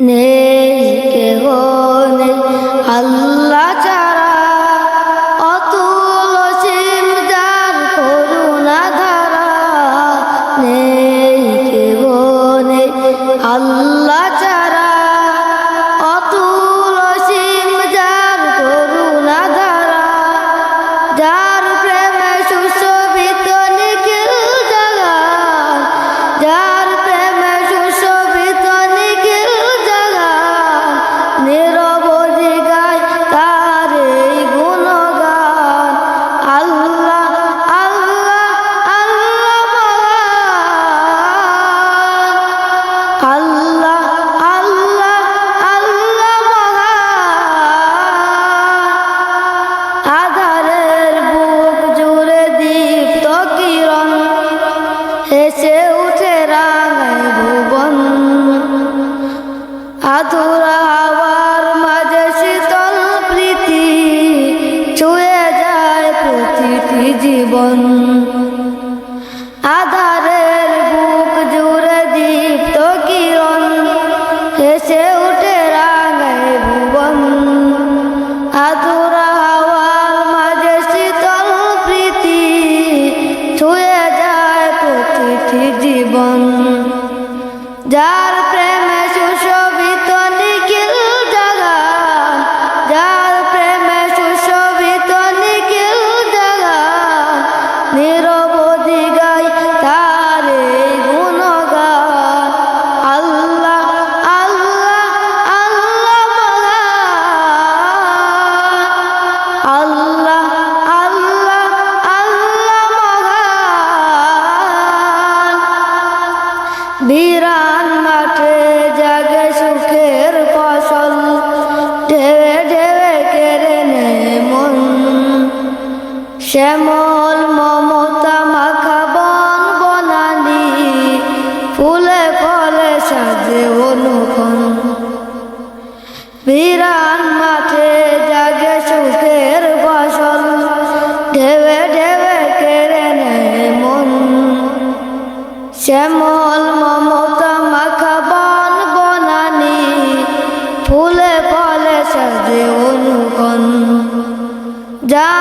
নেই কেহ নেই আল্লাহ ছাড়া অতুল সীম করুণা ধারা নেই কেহ নেই আল্লাহ আধুরা হাওয়ার মাঝে শীতল প্রীতি ছুঁয়ে যায় প্রতিটি জীবন। আধারের বুক জুড়ে দীপ্ত কিরণ হেসে উঠে রাঙায় ভুবন। আধুরা হাওয়ার মাঝে শীতল প্রীতি ছুঁয়ে যায় প্রতিটি জীবন। যার বিরান মাঠে জাগে সুখের ফসল। ঢেবে ঢেবে কেড়ে নেয় মন। শ্যামল, মমতা, মাখা, বন বনালি ফুলে ফলে সাজে অনুকন বিরান মাঠে জাগে সুখের ফসল। ঢেবে ঢেবে কেড়ে নেয় মন। শ্যামল jam.